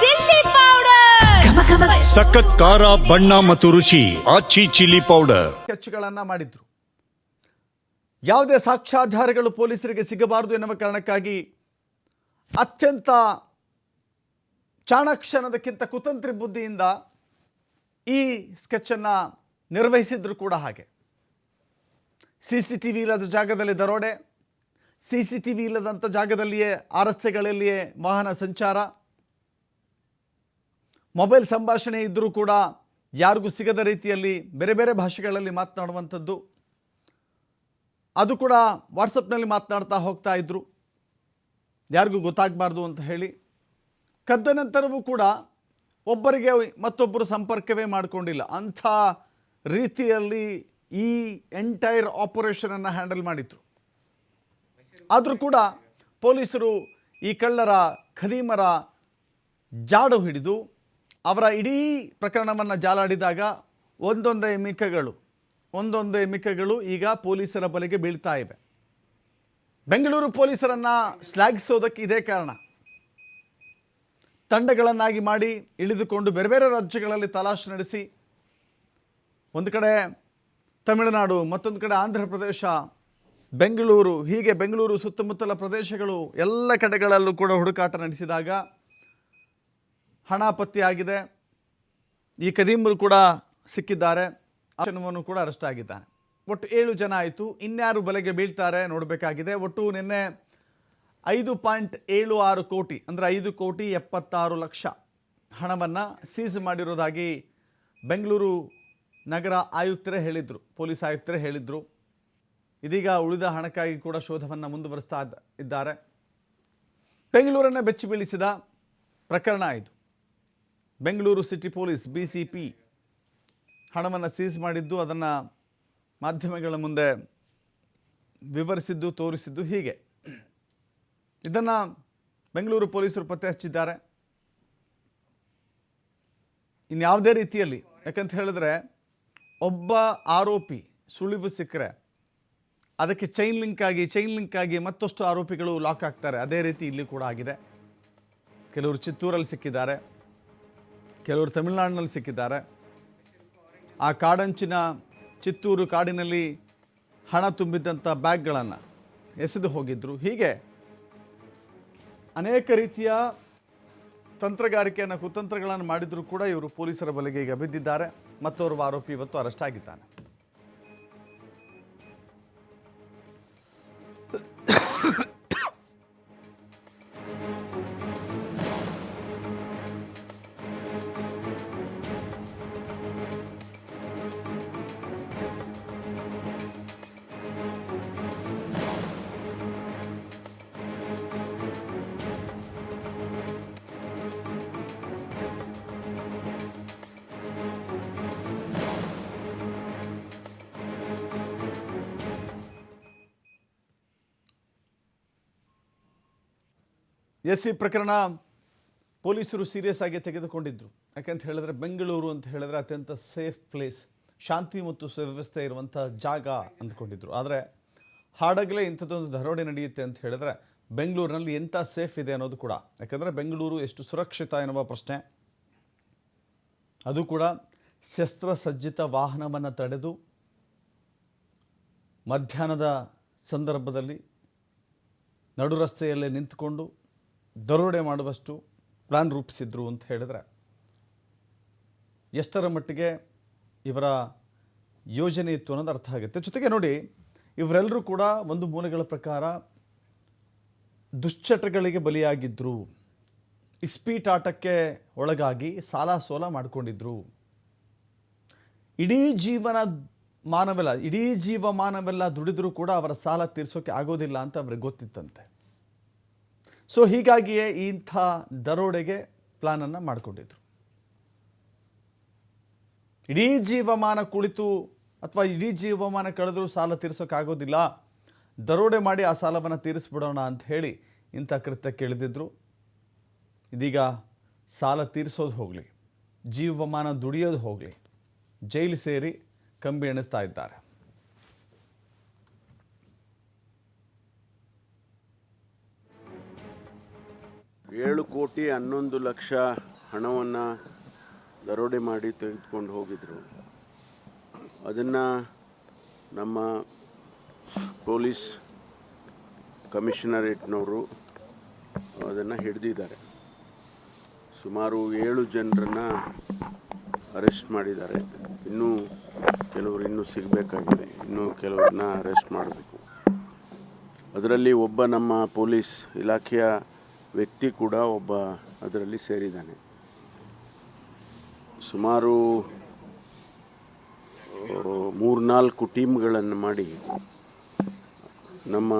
Chilli powder. ಸಖತ್ ಖಾರ ಬಣ್ಣ ಮತ್ತು ರುಚಿ ಆಚಿ ಚಿಲ್ಲಿ ಪೌಡರ್. ಕೆಚ್ಚುಗಳನ್ನ ಮಾಡಿದ್ರು. ಯಾವುದೇ ಸಾಕ್ಷ್ಯಾಧಾರಗಳು ಪೊಲೀಸರಿಗೆ ಸಿಗಬಾರದು ಎನ್ನುವ ಕಾರಣಕ್ಕಾಗಿ ಅತ್ಯಂತ ಚಾಣಾಕ್ಷಣದಕ್ಕಿಂತ ಕುತಂತ್ರಿ ಬುದ್ಧಿಯಿಂದ ಈ ಸ್ಕೆಚ್ಚನ್ನು ನಿರ್ವಹಿಸಿದ್ರು ಕೂಡ ಹಾಗೆ. ಸಿ ಸಿ ಟಿ ವಿ ಇಲ್ಲದ ಜಾಗದಲ್ಲಿ ದರೋಡೆ ಸಿ ಸಿ ಟಿ ವಿ ಇಲ್ಲದಂಥ ಜಾಗದಲ್ಲಿಯೇ ಆ ರಸ್ತೆಗಳಲ್ಲಿಯೇ ವಾಹನ ಸಂಚಾರ ಮೊಬೈಲ್ ಸಂಭಾಷಣೆ ಇದ್ದರೂ ಕೂಡ ಯಾರಿಗೂ ಸಿಗದ ರೀತಿಯಲ್ಲಿ ಬೇರೆ ಬೇರೆ ಭಾಷೆಗಳಲ್ಲಿ ಮಾತನಾಡುವಂಥದ್ದು. ಅದು ಕೂಡ ವಾಟ್ಸಪ್ನಲ್ಲಿ ಮಾತನಾಡ್ತಾ ಹೋಗ್ತಾ ಇದ್ದರು ಯಾರಿಗೂ ಗೊತ್ತಾಗಬಾರ್ದು ಅಂತ ಹೇಳಿ. ಕದ್ದ ನಂತರವೂ ಕೂಡ ಒಬ್ಬರಿಗೆ ಮತ್ತೊಬ್ಬರು ಸಂಪರ್ಕವೇ ಮಾಡಿಕೊಂಡಿಲ್ಲ. ಅಂಥ ರೀತಿಯಲ್ಲಿ ಈ ಎಂಟೈರ್ ಆಪರೇಷನನ್ನು ಹ್ಯಾಂಡಲ್ ಮಾಡಿದ್ರು. ಆದರೂ ಕೂಡ ಪೊಲೀಸರು ಈ ಕಳ್ಳರ, ಖದೀಮರ ಜಾಡು ಹಿಡಿದು ಅವರ ಇಡೀ ಪ್ರಕರಣವನ್ನು ಜಾಲಾಡಿದಾಗ ಒಂದೊಂದೇ ಮಿಕ್ಕಗಳು ಒಂದೊಂದೇ ಮಿಕ್ಕಗಳು ಈಗ ಪೊಲೀಸರ ಬಲೆಗೆ ಬೀಳ್ತಾ ಇವೆ. ಬೆಂಗಳೂರು ಪೊಲೀಸರನ್ನು ಶ್ಲಾಘಿಸೋದಕ್ಕೆ ಇದೇ ಕಾರಣ. ತಂಡಗಳನ್ನಾಗಿ ಮಾಡಿ ಇಳಿದುಕೊಂಡು ಬೇರೆ ಬೇರೆ ರಾಜ್ಯಗಳಲ್ಲಿ ತಲಾಶ್ ನಡೆಸಿ, ಒಂದು ಕಡೆ ತಮಿಳುನಾಡು, ಮತ್ತೊಂದು ಕಡೆ ಆಂಧ್ರ ಪ್ರದೇಶ, ಬೆಂಗಳೂರು, ಹೀಗೆ ಬೆಂಗಳೂರು ಸುತ್ತಮುತ್ತಲ ಪ್ರದೇಶಗಳು ಎಲ್ಲ ಕಡೆಗಳಲ್ಲೂ ಕೂಡ ಹುಡುಕಾಟ ನಡೆಸಿದಾಗ ಹಣ ಪತ್ತೆಯಾಗಿದೆ ಈ ಕದೀಮರು ಕೂಡ ಸಿಕ್ಕಿದ್ದಾರೆ. ಆತನವನ್ನು ಕೂಡ ಅರೆಸ್ಟ್ ಆಗಿದ್ದಾನೆ. ಒಟ್ಟು ಏಳು ಜನ ಆಯಿತು. ಇನ್ಯಾರು ಬಲೆಗೆ ಬೀಳ್ತಾರೆ ನೋಡಬೇಕಾಗಿದೆ. ಒಟ್ಟು ನಿನ್ನೆ ಐದು ಪಾಯಿಂಟ್ ಏಳು ಆರು ಕೋಟಿ, ಅಂದರೆ ಐದು ಕೋಟಿ ಎಪ್ಪತ್ತಾರು ಲಕ್ಷ ಹಣವನ್ನು ಸೀಸ್ ಮಾಡಿರೋದಾಗಿ ಬೆಂಗಳೂರು ನಗರ ಆಯುಕ್ತರೇ ಹೇಳಿದರು, ಪೊಲೀಸ್ ಆಯುಕ್ತರೇ ಹೇಳಿದರು. ಇದೀಗ ಉಳಿದ ಹಣಕ್ಕಾಗಿ ಕೂಡ ಶೋಧವನ್ನು ಮುಂದುವರಿಸ್ತಾ ಇದ್ದ- ಇದ್ದಾರೆ. ಬೆಂಗಳೂರನ್ನು ಬೆಚ್ಚಿ ಬೀಳಿಸಿದ ಪ್ರಕರಣ ಇದು. Bengaluru city police B C P ಹಣವನ್ನು ಸೀಸ್ ಮಾಡಿದ್ದು, ಅದನ್ನು ಮಾಧ್ಯಮಗಳ ಮುಂದೆ ವಿವರಿಸಿದ್ದು, ತೋರಿಸಿದ್ದು ಹೀಗೆ. ಇದನ್ನು ಬೆಂಗಳೂರು ಪೊಲೀಸರು ಪತ್ತೆ ಹಚ್ಚಿದ್ದಾರೆ ಇನ್ಯಾವುದೇ ರೀತಿಯಲ್ಲಿ, ಯಾಕಂತ ಹೇಳಿದ್ರೆ, ಒಬ್ಬ ಆರೋಪಿ ಸುಳಿವು ಸಿಕ್ಕರೆ, ಅದಕ್ಕೆ ಚೈನ್ ಲಿಂಕ್ ಆಗಿ ಚೈನ್ ಲಿಂಕ್ ಆಗಿ ಮತ್ತಷ್ಟು ಆರೋಪಿಗಳು ಲಾಕ್ ಆಗ್ತಾರೆ. ಅದೇ ರೀತಿ ಇಲ್ಲಿ ಕೂಡ ಆಗಿದೆ. ಕೆಲವರು ಚಿತ್ತೂರಲ್ಲಿ ಸಿಕ್ಕಿದ್ದಾರೆ. ಕೆಲವರು ತಮಿಳುನಾಡಿನಲ್ಲಿ ಸಿಕ್ಕಿದ್ದಾರೆ. ಆ ಕಾಡಂಚಿನ ಚಿತ್ತೂರು ಕಾಡಿನಲ್ಲಿ ಹಣ ತುಂಬಿದ್ದಂಥ ಬ್ಯಾಗ್ಗಳನ್ನು ಎಸೆದು ಹೋಗಿದ್ದರು ಹೀಗೆ ಅನೇಕ ರೀತಿಯ ತಂತ್ರಗಾರಿಕೆಯನ್ನು, ಕುತಂತ್ರಗಳನ್ನು ಮಾಡಿದರೂ ಕೂಡ ಇವರು ಪೊಲೀಸರ ಬಲೆಗೆ ಈಗ ಬಿದ್ದಿದ್ದಾರೆ. ಮತ್ತೋರ್ವ ಆರೋಪಿ ಇವತ್ತು ಅರೆಸ್ಟ್ ಆಗಿದ್ದಾನೆ. ಎಸ್ ಸಿ ಪ್ರಕರಣ ಪೊಲೀಸರು ಸೀರಿಯಸ್ ಆಗಿ ತೆಗೆದುಕೊಂಡಿದ್ದರು ಯಾಕಂತ ಹೇಳಿದ್ರೆ ಬೆಂಗಳೂರು ಅಂತ ಹೇಳಿದ್ರೆ ಅತ್ಯಂತ ಸೇಫ್ ಪ್ಲೇಸ್. ಶಾಂತಿ ಮತ್ತು ಸುವ್ಯವಸ್ಥೆ ಇರುವಂಥ ಜಾಗ ಅಂದ್ಕೊಂಡಿದ್ರು. ಆದರೆ ಹಾಡಗಲೇ ಇಂಥದ್ದೊಂದು ದರೋಡೆ ನಡೆಯುತ್ತೆ ಅಂತ ಹೇಳಿದ್ರೆ ಬೆಂಗಳೂರಿನಲ್ಲಿ ಎಂಥ ಸೇಫ್ ಇದೆ ಅನ್ನೋದು ಕೂಡ. ಯಾಕಂದರೆ ಬೆಂಗಳೂರು ಎಷ್ಟು ಸುರಕ್ಷಿತ ಎನ್ನುವ ಪ್ರಶ್ನೆ. ಅದು ಕೂಡ ಶಸ್ತ್ರಸಜ್ಜಿತ ವಾಹನವನ್ನು ತಡೆದು ಮಧ್ಯಾಹ್ನದ ಸಂದರ್ಭದಲ್ಲಿ ನಡು ರಸ್ತೆಯಲ್ಲೇ ನಿಂತುಕೊಂಡು ದರೋಡೆ ಮಾಡುವಷ್ಟು ಪ್ಲಾನ್ ರೂಪಿಸಿದ್ರು ಅಂತ ಹೇಳಿದ್ರೆ, ಎಷ್ಟರ ಮಟ್ಟಿಗೆ ಇವರ ಯೋಜನೆ ಇತ್ತು ಅನ್ನೋದು ಅರ್ಥ ಆಗುತ್ತೆ. ಜೊತೆಗೆ ನೋಡಿ, ಇವರೆಲ್ಲರೂ ಕೂಡ ಒಂದು ಮೂಲಗಳ ಪ್ರಕಾರ ದುಶ್ಚಟಗಳಿಗೆ ಬಲಿಯಾಗಿದ್ದರು ಇಸ್ಪೀಟಾಟಕ್ಕೆ ಒಳಗಾಗಿ ಸಾಲ ಸೋಲ ಮಾಡಿಕೊಂಡಿದ್ರು. ಇಡೀ ಜೀವನ ಮಾನವೆಲ್ಲ, ಇಡೀ ಜೀವಮಾನವೆಲ್ಲ ದುಡಿದರೂ ಕೂಡ ಅವರ ಸಾಲ ತೀರಿಸೋಕೆ ಆಗೋದಿಲ್ಲ ಅಂತ ಅವ್ರಿಗೆ ಗೊತ್ತಿತ್ತಂತೆ. ಸೊ ಹೀಗಾಗಿಯೇ ಇಂಥ ದರೋಡೆಗೆ ಪ್ಲಾನನ್ನು ಮಾಡಿಕೊಂಡಿದ್ರು. ಇಡೀ ಜೀವಮಾನ ಕುಳಿತು ಅಥವಾ ಇಡೀ ಜೀವಮಾನ ಕಳೆದರೂ ಸಾಲ ತೀರಿಸೋಕ್ಕಾಗೋದಿಲ್ಲ, ದರೋಡೆ ಮಾಡಿ ಆ ಸಾಲವನ್ನು ತೀರಿಸ್ಬಿಡೋಣ ಅಂತ ಹೇಳಿ ಇಂಥ ಕೃತ್ಯಕ್ಕೆ ಕೇಳಿದಿದ್ರು. ಇದೀಗ ಸಾಲ ತೀರಿಸೋದು ಹೋಗಲಿ, ಜೀವಮಾನ ದುಡಿಯೋದು ಹೋಗಲಿ, ಜೈಲು ಸೇರಿ ಕಂಬಿ ಎಣಿಸ್ತಾ ಇದ್ದಾರೆ. ಏಳು ಕೋಟಿ ಹನ್ನೊಂದು ಲಕ್ಷ ಹಣವನ್ನು ದರೋಡೆ ಮಾಡಿ ತೆಗೆದುಕೊಂಡು ಹೋಗಿದ್ರು. ಅದನ್ನು ನಮ್ಮ ಪೊಲೀಸ್ ಕಮಿಷನರೇಟ್ನವರು ಅದನ್ನು ಹಿಡಿದಿದ್ದಾರೆ. ಸುಮಾರು ಏಳು ಜನರನ್ನು ಅರೆಸ್ಟ್ ಮಾಡಿದ್ದಾರೆ. ಇನ್ನೂ ಕೆಲವರು ಇನ್ನೂ ಸಿಗಬೇಕಾಗಿದೆ. ಇನ್ನೂ ಕೆಲವ್ರನ್ನ ಅರೆಸ್ಟ್ ಮಾಡಬೇಕು. ಅದರಲ್ಲಿ ಒಬ್ಬ ನಮ್ಮ ಪೊಲೀಸ್ ಇಲಾಖೆಯ ವ್ಯಕ್ತಿ ಕೂಡ ಒಬ್ಬ ಅದರಲ್ಲಿ ಸೇರಿದ್ದಾನೆ. ಸುಮಾರು ಮೂರ್ನಾಲ್ಕು ಟೀಮ್ಗಳನ್ನು ಮಾಡಿ ನಮ್ಮ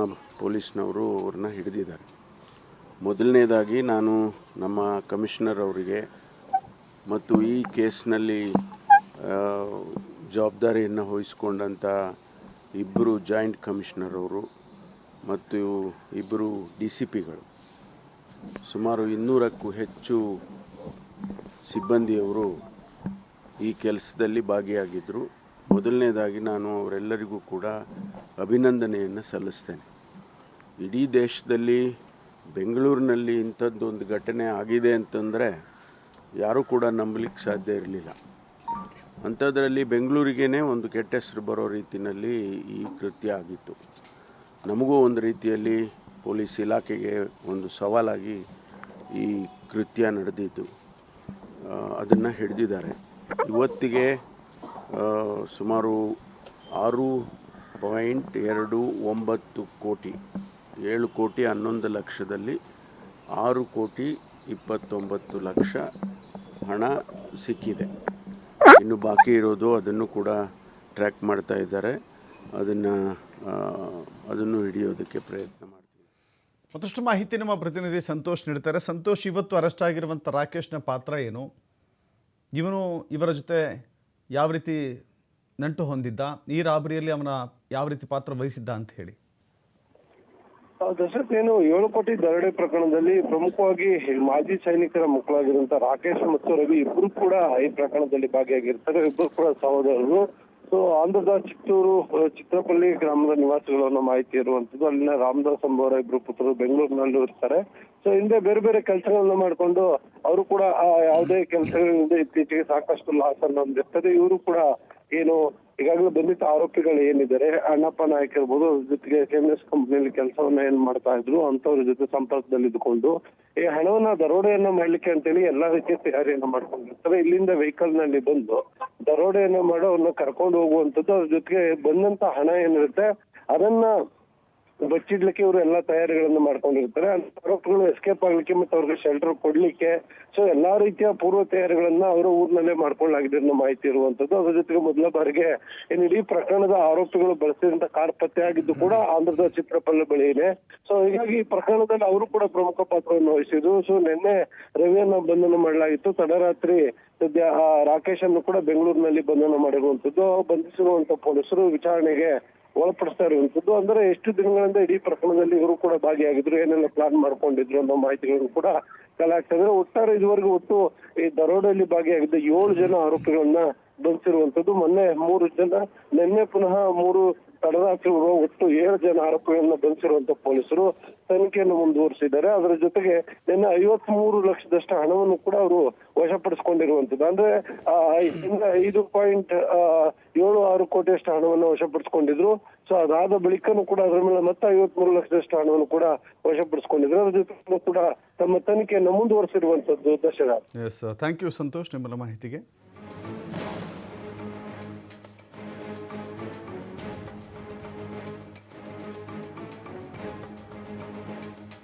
ಪೊಲೀಸ್ನವರು ಅವ್ರನ್ನ ಹಿಡಿದಿದ್ದಾರೆ. ಮೊದಲನೇದಾಗಿ ನಾನು ನಮ್ಮ ಕಮಿಷನರ್ ಅವರಿಗೆ ಮತ್ತು ಈ ಕೇಸ್ನಲ್ಲಿ ಜವಾಬ್ದಾರಿಯನ್ನು ವಹಿಸ್ಕೊಂಡಂಥ ಇಬ್ಬರು ಜಾಯಿಂಟ್ ಕಮಿಷನರ್ ಅವರು ಮತ್ತು ಇಬ್ಬರು ಡಿ ಸಿ ಪಿಗಳು. ಸುಮಾರು ಇನ್ನೂರಕ್ಕೂ ಹೆಚ್ಚು ಸಿಬ್ಬಂದಿಯವರು ಈ ಕೆಲಸದಲ್ಲಿ ಭಾಗಿಯಾಗಿದ್ದರು ಮೊದಲನೇದಾಗಿ ನಾನು ಅವರೆಲ್ಲರಿಗೂ ಕೂಡ ಅಭಿನಂದನೆಯನ್ನು ಸಲ್ಲಿಸ್ತೇನೆ. ಇಡೀ ದೇಶದಲ್ಲಿ ಬೆಂಗಳೂರಿನಲ್ಲಿ ಇಂಥದ್ದೊಂದು ಘಟನೆ ಆಗಿದೆ ಅಂತಂದರೆ ಯಾರೂ ಕೂಡ ನಂಬಲಿಕ್ಕೆ ಸಾಧ್ಯ ಇರಲಿಲ್ಲ. ಅಂಥದ್ರಲ್ಲಿ ಬೆಂಗಳೂರಿಗೇ ಒಂದು ಕೆಟ್ಟ ಹೆಸರು ಬರೋ ರೀತಿಯಲ್ಲಿ ಈ ಕೃತ್ಯ ಆಗಿತ್ತು. ನಮಗೂ ಒಂದು ರೀತಿಯಲ್ಲಿ ಪೊಲೀಸ್ ಇಲಾಖೆಗೆ ಒಂದು ಸವಾಲಾಗಿ ಈ ಕೃತ್ಯ ನಡೆದಿದ್ದು. ಅದನ್ನು ಹಿಡಿದಿದ್ದಾರೆ. ಇವತ್ತಿಗೆ ಸುಮಾರು ಆರು ಪಾಯಿಂಟ್ ಎರಡು ಒಂಬತ್ತು ಕೋಟಿ, ಏಳು ಕೋಟಿ ಹನ್ನೊಂದು ಲಕ್ಷದಲ್ಲಿ ಆರು ಕೋಟಿ ಇಪ್ಪತ್ತೊಂಬತ್ತು ಲಕ್ಷ ಹಣ ಸಿಕ್ಕಿದೆ. ಇನ್ನು ಬಾಕಿ ಇರೋದು ಅದನ್ನು ಕೂಡ ಟ್ರ್ಯಾಕ್ ಮಾಡ್ತಾ ಇದ್ದಾರೆ. ಅದನ್ನು ಅದನ್ನು ಹಿಡಿಯೋದಕ್ಕೆ ಪ್ರಯತ್ನ ಮತ್ತಷ್ಟು ಮಾಹಿತಿ ನಮ್ಮ ಪ್ರತಿನಿಧಿ ಸಂತೋಷ್ ನೀಡ್ತಾರೆ. ಸಂತೋಷ್, ಇವತ್ತು ಅರೆಸ್ಟ್ ಆಗಿರುವಂಥ ರಾಕೇಶ್ನ ಪಾತ್ರ ಏನು? ಇವನು ಇವರ ಜೊತೆ ಯಾವ ರೀತಿ ನಂಟು ಹೊಂದಿದ್ದ? ಈ ರಾಬರಿಯಲ್ಲಿ ಅವನ ಯಾವ ರೀತಿ ಪಾತ್ರ ವಹಿಸಿದ್ದ ಅಂತ ಹೇಳಿ. ದಶರಥ್ ಏನು ಏಳು ಕೋಟಿ ದರೋಡೆ ಪ್ರಕರಣದಲ್ಲಿ ಪ್ರಮುಖವಾಗಿ ಮಾಜಿ ಸೈನಿಕರ ಮಕ್ಕಳಾಗಿರುವಂತಹ ರಾಕೇಶ್ ಮತ್ತು ರವಿ ಇಬ್ರು ಕೂಡ ಈ ಪ್ರಕರಣದಲ್ಲಿ ಭಾಗಿಯಾಗಿರ್ತಾರೆ. ಇಬ್ಬರು ಕೂಡ ಸಹೋದರರು. ಸೊ, ಆಂಧ್ರದ ಚಿತ್ತೂರು ಚಿತ್ರಪಳ್ಳಿ ಗ್ರಾಮದ ನಿವಾಸಿಗಳು ಅನ್ನೋ ಮಾಹಿತಿ ಇರುವಂತದ್ದು ಅಲ್ಲಿನ ರಾಮದಾಸ್ ಅಂಬೋರ ಇಬ್ರು ಪುತ್ರರು ಬೆಂಗಳೂರಿನಲ್ಲೂ ಇರ್ತಾರೆ. ಸೊ, ಹಿಂದೆ ಬೇರೆ ಬೇರೆ ಕೆಲಸಗಳನ್ನ ಮಾಡ್ಕೊಂಡು ಅವರು ಕೂಡ, ಆ, ಯಾವುದೇ ಕೆಲಸಗಳಿಂದ ಇತ್ತೀಚೆಗೆ ಸಾಕಷ್ಟು ಲಾಸ್ ಅನ್ನು ಹೊಂದಿರ್ತದೆ ಇವರು ಕೂಡ ಏನು, ಈಗಾಗಲೇ ಬಂಧಿತ ಆರೋಪಿಗಳು ಏನಿದ್ದಾರೆ, ಅಣ್ಣಪ್ಪ ನಾಯಕ್ ಇರ್ಬೋದು, ಅವ್ರ ಜೊತೆಗೆ ಎಸ್ ಕಂಪ್ನಿಯಲ್ಲಿ ಕೆಲಸವನ್ನ ಏನ್ ಮಾಡ್ತಾ ಇದ್ರು ಅಂತವ್ರ ಜೊತೆ ಸಂಪರ್ಕದಲ್ಲಿ ಇದ್ಕೊಂಡು ಈ ಹಣವನ್ನ ದರೋಡೆಯನ್ನ ಮಾಡ್ಲಿಕ್ಕೆ ಅಂತೇಳಿ ಎಲ್ಲಾ ರೀತಿಯ ತಯಾರಿಯನ್ನ ಮಾಡ್ಕೊಂಡಿರ್ತಾರೆ. ಇಲ್ಲಿಂದ ವೆಹಿಕಲ್ನಲ್ಲಿ ಬಂದು ದರೋಡೆಯನ್ನ ಮಾಡೋ ಅವ್ರನ್ನ ಕರ್ಕೊಂಡು ಹೋಗುವಂಥದ್ದು ಅವ್ರ ಜೊತೆಗೆ ಬಂದಂತ ಹಣ ಏನಿರುತ್ತೆ, ಅದನ್ನ ಬಚ್ಚಿಡ್ಲಿಕ್ಕೆ ಇವರು ಎಲ್ಲಾ ತಯಾರಿಗಳನ್ನ ಮಾಡ್ಕೊಂಡಿರ್ತಾರೆ. ಆರೋಪಿಗಳು ಎಸ್ಕೇಪ್ ಆಗ್ಲಿಕ್ಕೆ ಮತ್ತೆ ಅವ್ರಿಗೆ ಶೆಲ್ಟರ್ ಕೊಡ್ಲಿಕ್ಕೆ ಸೊ ಎಲ್ಲಾ ರೀತಿಯ ಪೂರ್ವ ತಯಾರಿಗಳನ್ನ ಅವರ ಊರಿನಲ್ಲೇ ಮಾಡ್ಕೊಳ್ಳಾಗಿದೆ ಅನ್ನೋ ಮಾಹಿತಿ ಇರುವಂತದ್ದು ಅದ್ರ ಜೊತೆಗೆ ಮೊದಲ ಬಾರಿಗೆ ಏನು ಇಡೀ ಪ್ರಕರಣದ ಆರೋಪಿಗಳು ಬಳಸಿದಂತ ಕಾರ್ ಪತ್ತೆ ಆಗಿದ್ದು ಕೂಡ ಆಂಧ್ರದ ಚಿತ್ರಪಲ್ಲ ಬಳಿ ಇದೆ. ಸೊ ಹೀಗಾಗಿ ಈ ಪ್ರಕರಣದಲ್ಲಿ ಅವರು ಕೂಡ ಪ್ರಮುಖ ಪಾತ್ರವನ್ನು ವಹಿಸಿದ್ರು. ಸೊ ನಿನ್ನೆ ರವಿಯನ್ನ ಬಂಧನ ಮಾಡಲಾಗಿತ್ತು. ತಡರಾತ್ರಿ ಸದ್ಯ, ಆ, ರಾಕೇಶ್ ಅನ್ನು ಕೂಡ ಬೆಂಗಳೂರಿನಲ್ಲಿ ಬಂಧನ ಮಾಡಿರುವಂತದ್ದು ಬಂಧಿಸಿರುವಂತ ಪೊಲೀಸರು ವಿಚಾರಣೆಗೆ ಒಳಪಡಿಸ್ತಾ ಇರುವಂತದ್ದು ಅಂದ್ರೆ ಎಷ್ಟು ದಿನಗಳಿಂದ ಇಡೀ ಪ್ರಕರಣದಲ್ಲಿ ಇವರು ಕೂಡ ಭಾಗಿಯಾಗಿದ್ರು, ಏನೆಲ್ಲ ಪ್ಲಾನ್ ಮಾಡ್ಕೊಂಡಿದ್ರು ಅನ್ನೋ ಮಾಹಿತಿಗಳನ್ನು ಕೂಡ ಕಲೆ ಒಟ್ಟಾರೆ ಇದುವರೆಗೂ ಒಟ್ಟು ಈ ದರೋಡೆಯಲ್ಲಿ ಭಾಗಿಯಾಗಿದ್ದ ಏಳು ಜನ ಆರೋಪಿಗಳನ್ನ ಬಂಧಿಸಿರುವಂತದ್ದು ಮೊನ್ನೆ ಮೂರು ಜನ, ನಿನ್ನೆ ಪುನಃ ಮೂರು ತಡರಾತ್ರಿ ಒಟ್ಟು ಏಳು ಜನ ಆರೋಪಿಗಳನ್ನ ಬಂಧಿಸಿರುವಂತ ಪೊಲೀಸರು ತನಿಖೆಯನ್ನು ಮುಂದುವರಿಸಿದ್ದಾರೆ. ಅದರ ಜೊತೆಗೆ ನಿನ್ನೆ ಐವತ್ ಮೂರು ಲಕ್ಷದಷ್ಟು ಹಣವನ್ನು ಕೂಡ ಅವರು ವಶಪಡಿಸಿಕೊಂಡಿರುವಂತದ್ದು. ಅಂದ್ರೆ ಐದು ಪಾಯಿಂಟ್ ಏಳು ಆರು ಕೋಟಿಯಷ್ಟು ಹಣವನ್ನು ವಶಪಡಿಸಿಕೊಂಡಿದ್ರು. ಸೊ ಅದಾದ ಬಳಿಕನೂ ಕೂಡ ಅದರ ಮೇಲೆ ಮತ್ತೆ ಐವತ್ ಮೂರು ಲಕ್ಷದಷ್ಟು ಹಣವನ್ನು ಕೂಡ ವಶಪಡಿಸಿಕೊಂಡಿದ್ರು. ಅದರ ಜೊತೆ ಕೂಡ ತಮ್ಮ ತನಿಖೆಯನ್ನು ಮುಂದುವರಿಸಿರುವಂತದ್ದು ದಶರಥ ಥ್ಯಾಂಕ್ ಯು ಸಂತೋಷ್ ನಿಮ್ಮೆಲ್ಲ ಮಾಹಿತಿಗೆ.